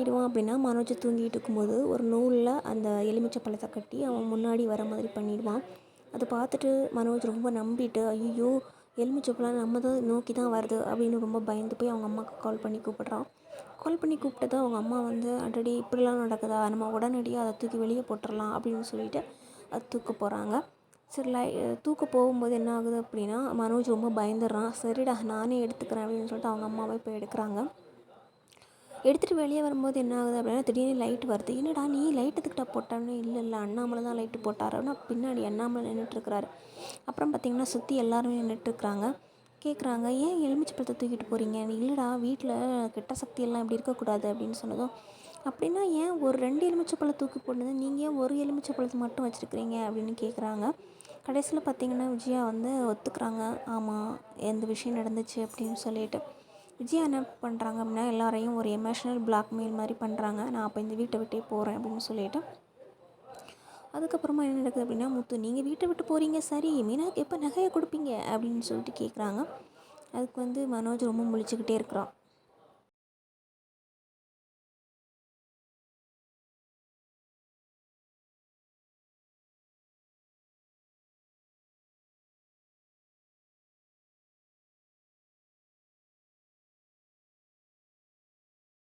பண்ணிடுவான் அப்படின்னா மனோஜ் தூங்கிட்டு இருக்கும்போது ஒரு நூலில் அந்த எலுமிச்சை பழத்தை கட்டி அவன் முன்னாடி வர மாதிரி பண்ணிடுவான். அதை பார்த்துட்டு மனோஜ் ரொம்ப நம்பிட்டு ஐயோ எலுமிச்சை பழம் நம்ம தான் நோக்கி தான் வருது அப்படின்னு ரொம்ப பயந்து போய் அவங்க அம்மாவுக்கு கால் பண்ணி கூப்பிட்றான். கால் பண்ணி கூப்பிட்டது அவங்க அம்மா வந்து அடடி இப்படிலாம் நடக்குதா? நம்ம உடனடியாக அதை தூக்கி வெளியே போட்டுடலாம் அப்படின்னு சொல்லிட்டு அது தூக்க போகிறாங்க சரி லை தூக்க போகும்போது என்ன ஆகுது அப்படின்னா மனோஜ் ரொம்ப பயந்துடுறான். சரிடா நானே எடுத்துக்கிறேன் அப்படின்னு சொல்லிட்டு அவங்க அம்மாவே போய் எடுக்கிறாங்க. எடுத்துகிட்டு வெளியே வரும்போது என்ன ஆகுது அப்படின்னா திடீர்னு லைட் வருது. என்னடா நீ லைட் எதுக்கிட்ட போட்டான்னு? இல்லை இல்லை அண்ணாமலை தான் லைட்டு போட்டார் அப்படின்னா பின்னாடி அண்ணாமலை நின்றுட்டுருக்கிறாரு அப்புறம் பார்த்திங்கன்னா சுற்றி எல்லாருமே நின்றுட்டுருக்குறாங்க கேட்குறாங்க ஏன் எலுமிச்சை பழத்தை தூக்கிட்டு போகிறீங்க இல்லைடா வீட்டில் கெட்ட சக்தி எல்லாம் இப்படி இருக்கக்கூடாது அப்படின்னு சொன்னதும் அப்படின்னா ஏன் ஒரு ரெண்டு எலுமிச்சை பழம் தூக்கி போட்டது நீங்கள் ஏன் ஒரு எலுமிச்சை பழத்தை மட்டும் வச்சுருக்கிறீங்க? அப்படின்னு கேட்குறாங்க கடைசியில் பார்த்திங்கன்னா விஜயா வந்து ஒத்துக்கிறாங்க. ஆமாம் எந்த விஷயம் நடந்துச்சு? அப்படின்னு சொல்லிட்டு. விஜயா என்ன பண்ணுறாங்க அப்படின்னா எல்லாரையும் ஒரு எமோஷ்னல் பிளாக்மெயில் மாதிரி பண்ணுறாங்க. நான் அப்போ இந்த வீட்டை விட்டே போகிறேன் அப்படின்னு சொல்லிட்டு. அதுக்கப்புறமா என்ன நடக்குது அப்படின்னா முத்து நீங்கள் வீட்டை விட்டு போகிறீங்க சரி. மீனாக்கு எப்போ நகையை கொடுப்பீங்க? அப்படின்னு சொல்லிட்டு கேட்குறாங்க அதுக்கு வந்து மனோஜ் ரொம்ப முழிச்சுக்கிட்டே இருக்கிறான்.